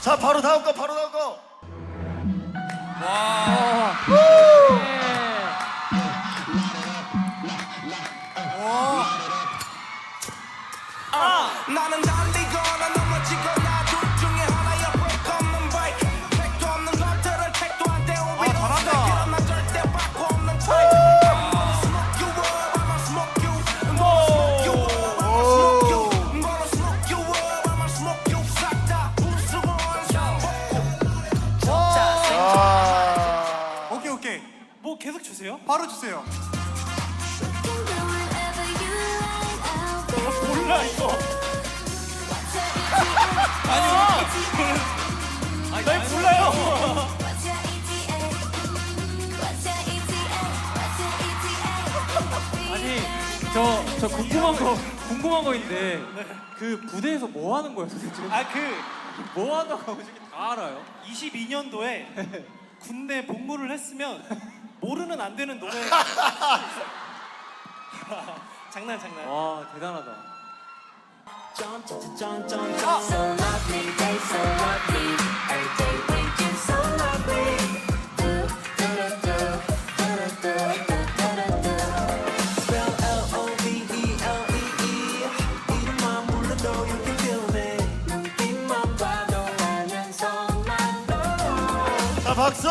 자, 바로 다음 거, 바로 다음 거. 나는 달리 계속 주세요? 바로 주세요 몰라 이거. 아니 날 몰라요. 아니 저 저 궁금한 거 궁금한 거 있는데 그 부대에서 뭐 하는 거예요 도대체? 아그 뭐 하다가 솔직히 다 알아요? 22년도에 군대 복무를 했으면 모르는 안 되는 노래. 장난 장난. 와 대단하다. So lovely, they so lovely. Every day with you, so lovely. Do, do, do, do, do, do, do, do. Spell L-O-V-E-L-E-E 이름만 불러도 you can feel me 눈빛만 봐도 알면 손만 둬. 자, 박수!